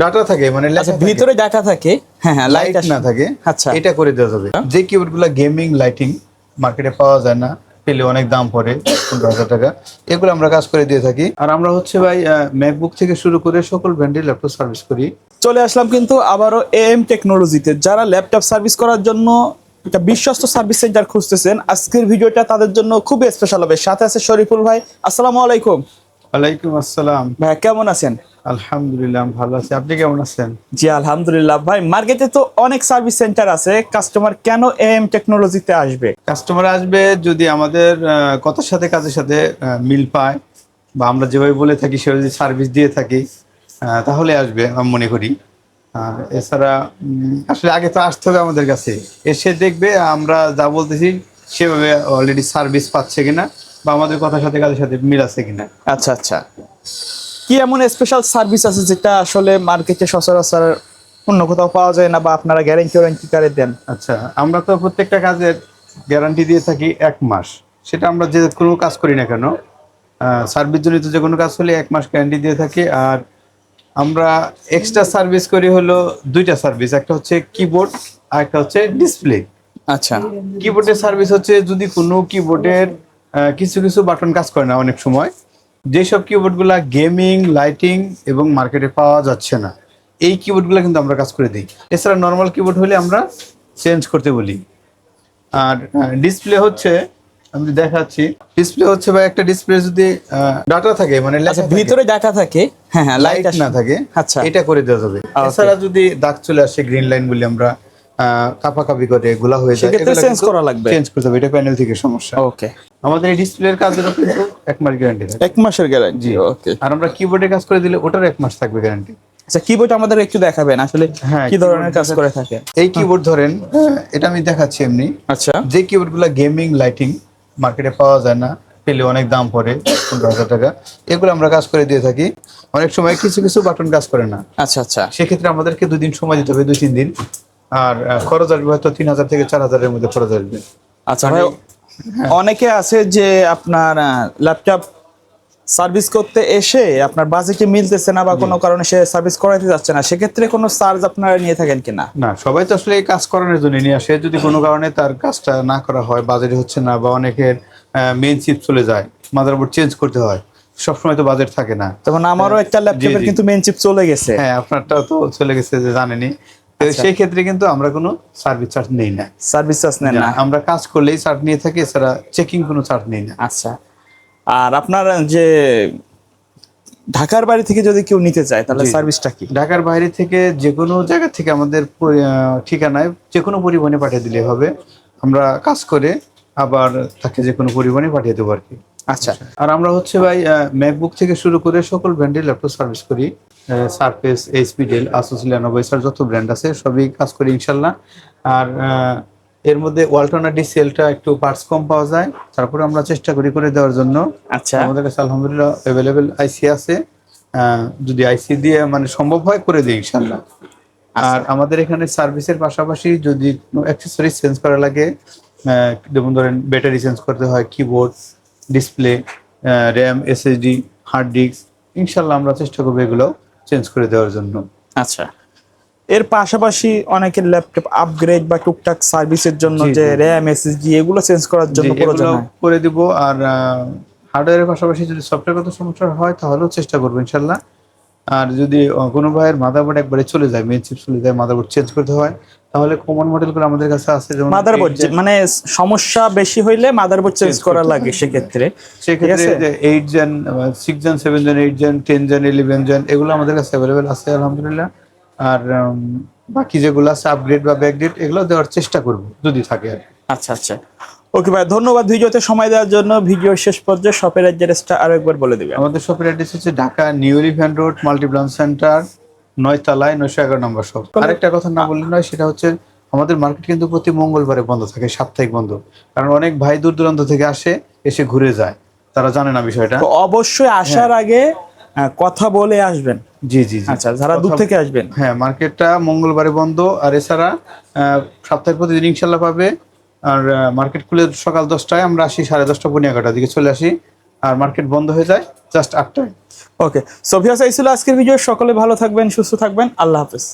Data থাকে মানে আচ্ছা ভিতরে দেখা থাকে? হ্যাঁ হ্যাঁ লাইট না থাকে আচ্ছা। এটা করে দেওয়া যাবে। যে কিবোর্ডগুলো গেমিং লাইটিং মার্কেটে পাওয়া যায় না পেলে অনেক দাম পড়ে পনেরো হাজার টাকা এগুলো আমরা কাজ করে দিয়ে থাকি। আর আমরা হচ্ছে ভাই ম্যাকবুক থেকে শুরু করে সকল ব্র্যান্ডের ল্যাপটপ সার্ভিস করি। চলে আসলাম কিন্তু আবারও এম টেকনোলজিতে যারা ল্যাপটপ সার্ভিস করার জন্য একটা বিশ্বস্ত সার্ভিস সেন্টার খুঁজতেছেন আজকের ভিডিওটা তাদের জন্য খুব স্পেশাল হবে। সাথে আছে শরীফুল ভাই আসসালামু আলাইকুম। ওয়ালাইকুম আসসালাম। ভাই কেমন আছেন? আলহামদুলিল্লাহ ভালো আছি। আপনি কেমন আছেন? জি আলহামদুলিল্লাহ। ভাই মার্কেটে তো অনেক সার্ভিস সেন্টার আছে। কাস্টমার কেন এম টেকনোলজিতে আসবে? কাস্টমার আসবে যদি আমাদের কথার সাথে কাজের সাথে মিল পায় বা আমরা যেভাবে বলে থাকি সেভাবে যদি সার্ভিস দিয়ে থাকি তাহলে আসবে আমি মনে করি। এছাড়া আসলে আগে তো আসতে হবে আমাদের কাছে। এসে দেখবে আমরা যা বলতেছি সেভাবে অলরেডি সার্ভিস পাচ্ছে কিনা বা আমাদের কথার সাথে কাজের সাথে মিল আছে কিনা। আচ্ছা আচ্ছা। কি এমন স্পেশাল সার্ভিস আছে যেটা আসলে মার্কেটে সচরাচর অন্য কোথাও পাওয়া যায় না বা আপনারা গ্যারেন্টি ওয়ারেন্টি কারে দেন? আচ্ছা আমরা তো প্রত্যেকটা কাজের গ্যারান্টি দিয়ে থাকি এক মাস। সেটা আমরা যে কোনো কাজ করি না কেন সার্ভিস জনিত যে কোনো কাজ হলে এক মাস গ্যারান্টি দিয়ে থাকি। আর আমরা এক্সট্রা সার্ভিস করি হলো দুইটা সার্ভিস একটা হচ্ছে কিবোর্ড আর একটা হচ্ছে ডিসপ্লে আচ্ছা। কিবোর্ডের সার্ভিস হচ্ছে যদি কোনো কিবোর্ডের কিছু কিছু বাটন কাজ করে না অনেক সময় যেসব কিবোর্ডগুলা গেমিং লাইটিং এবং মার্কেটে পাওয়া যাচ্ছে না এই কিবোর্ডগুলো কিন্তু আমরা কাজ করে দিই। এছাড়া নর্মাল কিবোর্ড হলে আমরা চেঞ্জ করতে বলি। আর ডিসপ্লে হচ্ছে আমি দেখাচ্ছি ডিসপ্লে হচ্ছে বা একটা ডিসপ্লে যদি ডাটা থাকে মানে আচ্ছা ভিতরে ডাটা থাকে? হ্যাঁ হ্যাঁ লাইট না থাকে আচ্ছা। এটা করে দেওয়া যাবে। এছাড়া যদি দাগ চলে আসে গ্রিন লাইন বলি আমরা কাপা কাপি করে গোলা হয়ে যায় সেক্ষেত্রে চেঞ্জ করা লাগবে। চেঞ্জ করতে হবে এটা প্যানেল থেকে সমস্যা। ওকে আমাদের এই ডিসপ্লের কাজেরও কিন্তু এক মাস গ্যারান্টি থাকে এক মাসের গ্যারান্টি ওকে আর আমরা কিবোর্ডে কাজ করে দিলে ওটার এক মাস থাকবে গ্যারান্টি আচ্ছা কিবোর্ড আমাদের একটু দেখাবেন আসলে হ্যাঁ, কি ধরনের কাজ করে থাকে? এই কিবোর্ড ধরেন এটা আমি দেখাচ্ছি এমনি। আচ্ছা। যে কিবোর্ডগুলো গেমিং লাইটিং মার্কেটে পাওয়া যায় না পেলে অনেক দাম পড়ে পনেরো হাজার টাকা। এগুলো আমরা কাজ করে দিয়ে থাকি। অনেক সময় কিছু কিছু বাটন কাজ করে না। আচ্ছা আচ্ছা। সেক্ষেত্রে আমাদেরকে দুই দিন সময় দিতে হবে দুই তিন দিন। আর খরচ আসবে হয়তো তিন হাজার থেকে চার হাজারের মধ্যে খরচ আসবে। আচ্ছা অনেকে আছে যে আপনার ল্যাপটপ সার্ভিস করতে এসে আপনার বাজেটে মিলতেছে না বা কোনো কারণে সে সার্ভিস করাতে যাচ্ছে না সেক্ষেত্রে কোনো চার্জ আপনারা নিয়ে থাকেন কিনা? না সবাই তো আসলে এই কাজ করানোর জন্য নিয়ে আসে। যদি কোনো কারণে তার কাজটা না করা হয় বাজেট হচ্ছে না বা অনেকের মেইন চিপ চলে যায় মাদারবোর্ড চেঞ্জ করতে হয় সবসময় তো বাজেট থাকে না। তখন আমারও একটা ল্যাপটপের কিন্তু মেন চিপ চলে গেছে। হ্যাঁ আপনারটাও তো চলে গেছে যে জানেনি। সেই ক্ষেত্রে কিন্তু আমরা কোনো সার্ভিস চার্জ নেই না। সার্ভিস চার্জ নেই না আমরা কাজ করলেই চার্জ নিয়ে থাকি এছাড়া চেকিং কোনো চার্জ নেই না। আচ্ছা। আর আপনার যে ঢাকার বাড়ি থেকে যদি কেউ নিতে চায় তাহলে সার্ভিসটা কি? ঢাকার বাইরে থেকে যে কোনো জায়গা থেকে আমাদের ঠিকানায় যে কোনো পরিবহনে পাঠিয়ে দিলে হবে। আমরা কাজ করে আবার তাকে যে কোনো পরিবহনে পাঠিয়ে দেবো আর কি। আচ্ছা। আর আমরা হচ্ছে ভাই ম্যাকবুক থেকে শুরু করে সকল ব্র্যান্ডের ল্যাপটপ সার্ভিস করি। Surface HP Dell Asus Lenovo যত ব্র্যান্ড আছে সবই কাজ করি ইনশাল্লাহ। আর এর মধ্যে ওয়ালটনা ডিসিএলটা একটু পার্টস কম পাওয়া যায়। তারপরে আমরা চেষ্টা করি করে দেওয়ার জন্য। আচ্ছা। আমাদের কাছে আলহামদুলিল্লাহ অ্যাভেলেবেল আইসি আছে। যদি আইসি দিয়ে মানে সম্ভব হয় করে দিই ইনশাল্লাহ। আর আমাদের এখানে সার্ভিসের পাশাপাশি যদি অ্যাক্সেসরিজ চেঞ্জ করা লাগে যেমন ধরেন ব্যাটারি চেঞ্জ করতে হয় keyboard display RAM SSD hard disk ইনশাল্লাহ আমরা চেষ্টা করব এগুলো চেঞ্জ করে দেওয়ার জন্য। আচ্ছা। এর পাশাপাশি অনেকের ল্যাপটপ আপগ্রেড বা টুকটাক সার্ভিসের জন্য যে র্যাম এসএসডি এগুলো চেঞ্জ করার জন্য প্রয়োজন করে দিব আর হার্ডওয়্যারের পাশাপাশি যদি সফটওয়্যারগত সমস্যা হয় তাহলেও চেষ্টা করব ইনশাল্লাহ। আর যদি কোনো ভাইয়ের মাদারবোর্ড একবারে চলে যায় মেন চিপ চলে যায় মাদারবোর্ড চেঞ্জ করতে হয় তাহলে কমন মডেলগুলো আমাদের কাছে আছে যেমন মাদারবোর্ড মানে সমস্যা বেশি হইলে মাদারবোর্ড চেঞ্জ করা লাগে সেক্ষেত্রে। সেক্ষেত্রে? Eight gen six gen seven gen eight gen ten gen eleven gen এগুলো আমাদের কাছে অ্যাভেলেবেল আছে আলহামদুলিল্লাহ। আর বাকি যেগুলো আছে আপগ্রেড বা ব্যাকগ্রেড এগুলো দেওয়ার চেষ্টা করব যদি থাকে আর আচ্ছা আচ্ছা। ওকে ভাই ধন্যবাদ ভিডিওতে সময় দেওয়ার জন্য। ভিডিও শেষ পর্যায়ে শপের অ্যাড্রেসটা আরও একবার বলে দিবেন। আমাদের শপের অ্যাড্রেস হচ্ছে Dhaka new elephant road multi branch centre. নয় তলায় নয়শো এগারো নম্বর শপ। আরেকটা কথা না বললে নয় সেটা হচ্ছে আমাদের মার্কেট কিন্তু প্রতি মঙ্গলবারে বন্ধ থাকে সাপ্তাহিক বন্ধ। কারণ অনেক ভাই দূর দূরান্ত থেকে আসে এসে ঘুরে যায়। তারা জানে না বিষয়টা। অবশ্যই আসার আগে আহ, কথা বলে আসবেন। জি জি জি। আচ্ছা যারা দূর থেকে আসবেন। হ্যাঁ মার্কেটটা মঙ্গলবারে বন্ধ আর এছাড়া আহ, সপ্তাহে প্রতিদিন ইনশাল্লাহ পাবে। আর মার্কেট খুলে সকাল দশটায় আমরা আসি সাড়ে দশটা পনেরো এগারোটার দিকে চলে আসি। আর মার্কেট বন্ধ হয়ে যায় জাস্ট আটটায় ওকে সো ভিউয়ার্স এই আজকের ভিডিও সকলে ভালো থাকবেন, সুস্থ থাকবেন। আল্লাহ হাফেজ।